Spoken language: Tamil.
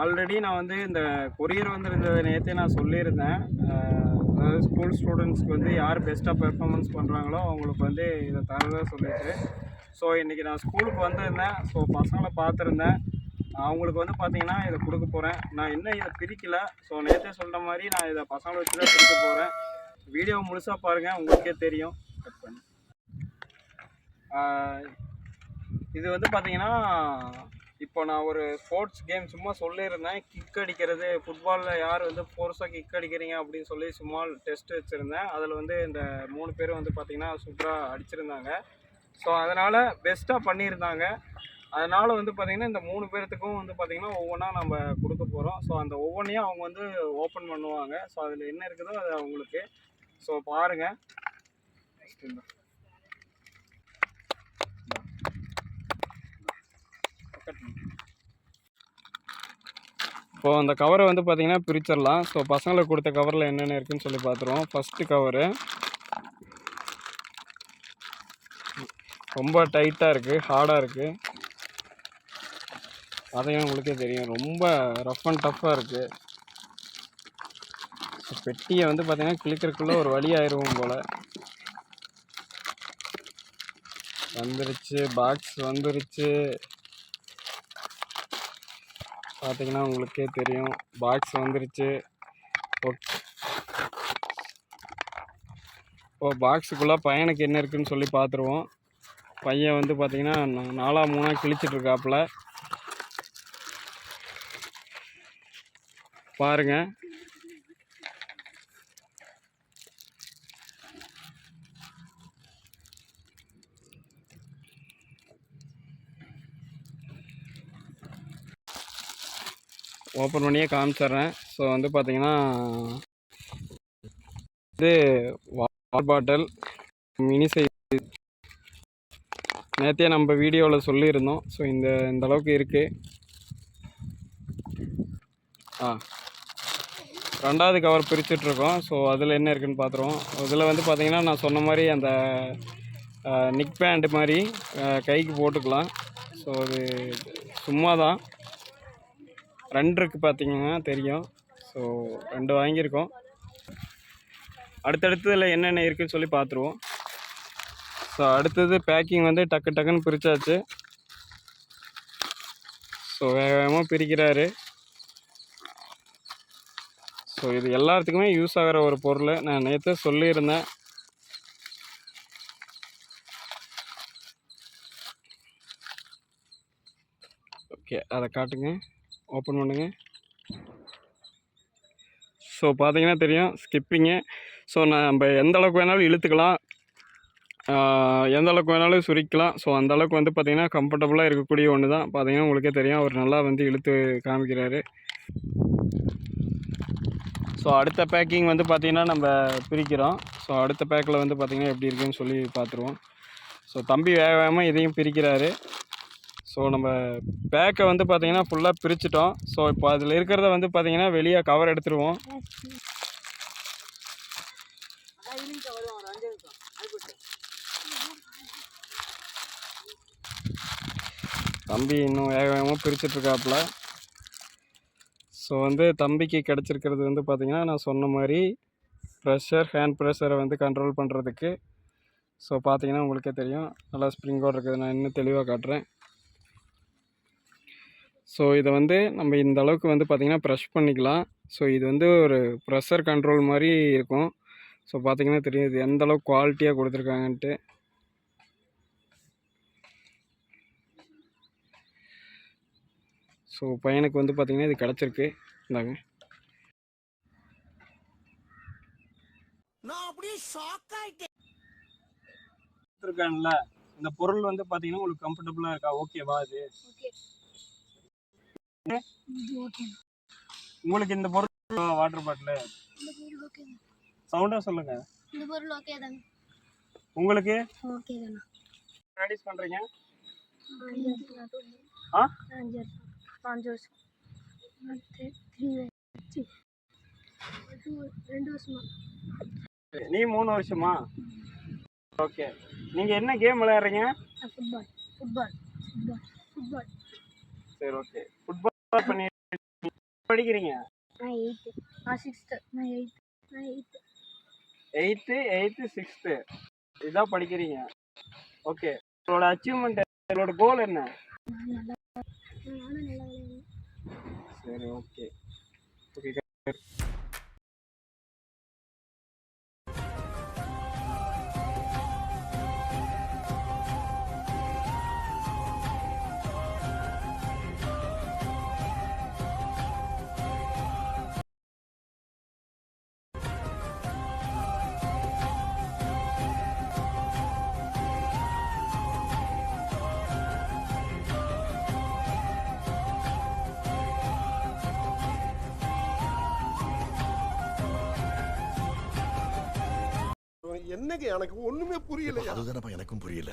ஆல்ரெடி நான் வந்து இந்த கொரியர் வந்திருந்தது நேற்றே நான் சொல்லியிருந்தேன். அதாவது ஸ்கூல் ஸ்டூடெண்ட்ஸ்க்கு வந்து யார் பெஸ்ட்டாக பெர்ஃபார்மன்ஸ் பண்ணுறாங்களோ அவங்களுக்கு வந்து இதை தரதாக சொல்லிட்டு. ஸோ இன்றைக்கி நான் ஸ்கூலுக்கு வந்திருந்தேன். ஸோ பசங்களை பார்த்துருந்தேன். அவங்களுக்கு வந்து பார்த்தீங்கன்னா இதை கொடுக்க போகிறேன் நான் இன்னும் இதை பிரிக்கலை? ஸோ நேற்றே சொல்கிற மாதிரி நான் இதை பசங்களை வச்சு தான் பிரிக்க போகிறேன் வீடியோ முழுசாக பாருங்கள் உங்களுக்கே தெரியும். கட் பண்ணி. இது வந்து பார்த்தீங்கன்னா இப்போ நான் ஒரு ஸ்போர்ட்ஸ் கேம் சும்மா சொல்லியிருந்தேன். கிக் அடிக்கிறது ஃபுட்பாலில் யார் வந்து ஃபோர்ஸாக கிக் அடிக்கிறீங்க அப்படின்னு சொல்லி சும்மா டெஸ்ட் வச்சுருந்தேன். அதில் வந்து இந்த மூணு பேரும் வந்து பார்த்திங்கன்னா சூப்பராக அடிச்சிருந்தாங்க. ஸோ அதனால் பெஸ்ட்டாக பண்ணியிருந்தாங்க. அதனால் வந்து பார்த்திங்கன்னா இந்த மூணு பேர்த்துக்கும் வந்து பார்த்திங்கன்னா ஒவ்வொன்றா நம்ம கொடுக்க போகிறோம் ஸோ அந்த ஒவ்வொன்றையும் அவங்க வந்து ஓப்பன் பண்ணுவாங்க. ஸோ அதில் என்ன இருக்குதோ அது அவங்களுக்கு. ஸோ பாருங்கள் இப்போ அந்த கவரை வந்து பார்த்தீங்கன்னா பிரிச்சிடலாம் ஸோ பசங்களுக்கு கொடுத்த கவரில் என்னென்ன இருக்குன்னு சொல்லி பார்த்துருவோம் ஃபஸ்ட்டு கவரு ரொம்ப டைட்டாக இருக்குது ஹார்டாக இருக்குது அதையும் உங்களுக்கே தெரியும். ரொம்ப ரஃப் அண்ட் டஃப்பாக இருக்குது பெட்டியை வந்து பார்த்திங்கன்னா கிளிக்கிறதுக்குள்ளே ஒரு வழி ஆயிடுவோம் போல். வந்துருச்சு. பாக்ஸ் வந்துருச்சு. பார்த்தீங்கன்னா உங்களுக்கே தெரியும். பாக்ஸ் வந்துருச்சு. இப்போ பாக்ஸுக்குள்ளே பையனுக்கு என்ன இருக்குன்னு சொல்லி பார்த்துருவோம் பையன் வந்து பார்த்தீங்கன்னா நாலாம் நாலா மூணா கிழிச்சிட்டு பாருங்கள் ஓப்பன் பண்ணியே காமிச்சிட்றேன். ஸோ வந்து பார்த்தீங்கன்னா இது வாட்டர் பாட்டில் மினி சைஸ் நேற்றே நம்ம வீடியோவில் சொல்லியிருந்தோம். ஸோ இந்த இந்த அளவுக்கு இருக்குது ஆ. ரெண்டாவது கவர் பிரிச்சுட்ருக்கோம். ஸோ அதில் என்ன இருக்குதுன்னு பார்த்துருவோம் இதில் வந்து பார்த்திங்கன்னா நான் சொன்ன மாதிரி அந்த நிக் பேண்ட் மாதிரி கைக்கு போட்டுக்கலாம். ஸோ அது சும்மா தான் ரெண்டு இருக்குது பார்த்தீங்கன்னா தெரியும். ஸோ ரெண்டு வாங்கியிருக்கோம். அடுத்தடுத்து இதில் என்னென்ன இருக்குதுன்னு சொல்லி பார்த்துருவோம். ஸோ அடுத்தது பேக்கிங் வந்து டக்கு டக்குன்னு பிரித்தாச்சு ஸோ வேக வேகமாக பிரிக்கிறாரு. ஸோ இது எல்லாத்துக்குமே யூஸ் ஆகிற ஒரு பொருள். நான் நேற்று சொல்லியிருந்தேன். ஓகே அதை காட்டுங்க. ஓப்பன் பண்ணுங்க. ஸோ பார்த்தீங்கன்னா தெரியும் ஸ்கிப்பிங்கு ஸோ நம்ம எந்த அளவுக்கு வேணாலும் இழுத்துக்கலாம். எந்த அளவுக்கு வேணாலும் சுரிக்கலாம் ஸோ அந்த அளவுக்கு வந்து பார்த்திங்கன்னா கம்ஃபர்டபுளாக இருக்கக்கூடிய ஒன்று தான். பார்த்தீங்கன்னா உங்களுக்கே தெரியும். அவர் நல்லா வந்து இழுத்து காமிக்கிறாரு. ஸோ அடுத்த பேக்கிங் வந்து பார்த்திங்கன்னா நம்ம பிரிக்கிறோம். ஸோ அடுத்த பேக்கில் வந்து பார்த்திங்கன்னா எப்படி இருக்குன்னு சொல்லி பார்த்துருவோம். ஸோ தம்பி வேக வேகமாக இதையும் பிரிக்கிறாரு. ஸோ நம்ம பேக்கை வந்து பார்த்திங்கன்னா ஃபுல்லாக பிரிச்சிட்டோம். ஸோ இப்போ அதில் இருக்கிறத வந்து பார்த்திங்கன்னா வெளியே கவர் எடுத்துருவோம். தம்பி இன்னும் வேக வேகமாக பிரிச்சிட்ருக்காப்புல ஸோ வந்து தம்பிக்கு கிடச்சிருக்கிறது வந்து பார்த்திங்கன்னா நான் சொன்ன மாதிரி ப்ரெஷர் ஹேண்ட் ப்ரெஷரை வந்து கண்ட்ரோல் பண்ணுறதுக்கு ஸோ பார்த்தீங்கன்னா உங்களுக்கே தெரியும். நல்லா ஸ்ப்ரிங்கோடு இருக்குது. நான் இன்னும் தெளிவாக காட்டுறேன். ஸோ இதை வந்து நம்ம இந்த அளவுக்கு வந்து பார்த்திங்கன்னா ப்ரெஷ் பண்ணிக்கலாம். ஸோ இது வந்து ஒரு ப்ரெஷர் கண்ட்ரோல் மாதிரி இருக்கும். ஸோ பார்த்தீங்கன்னா தெரியும் இது எந்த அளவுக்கு குவாலிட்டியாக கொடுத்துருக்காங்கன்ட்டு. ஸோ பையனுக்கு வந்து பார்த்திங்கன்னா இது கிடச்சிருக்கு. இந்தாங்க. நான் அப்படியே ஷாக் ஆயிட்டேன். கொடுத்துருக்கான்ல இந்த பொருள் வந்து பார்த்தீங்கன்னா உங்களுக்கு கம்ஃபர்டபுளாக இருக்கா? ஓகேவா ஓகே உங்களுக்கு இந்த பொருள் வாட்டர் பாட்டில் சவுண்டா சொல்லுங்க. இந்த பொருள் ஓகே தாங்க. உங்களுக்கு? ஓகே தானா. ஸ்டடிஸ் பண்றீங்க? ஆ? அஞ்சு அஞ்சு ரெண்டு வருஷமா? நீ மூணு வருஷமா? ஓகே நீங்க என்ன கேம் விளையாடுறீங்க? ஃபுட்பால் ஃபுட்பால் ஃபுட்பால் ஃபுட்பால் சரி ஓகே ஃபுட்பால் பண்ணி படிக்கிறீங்க? நான் எயித்து நான் சிக்ஸ்த்து நான் எயித்து நான் எயித்து எயித்து எயித்து சிக்ஸ்த்து இதான் படிக்கிறீங்க. ஓகே உங்களோட அச்சீவ்மெண்ட் உங்களோட கோல் என்ன? சரி ஓகே ஓகே என்னங்க எனக்கு ஒண்ணுமே புரியல அதுதானப்பா எனக்கும் புரியல.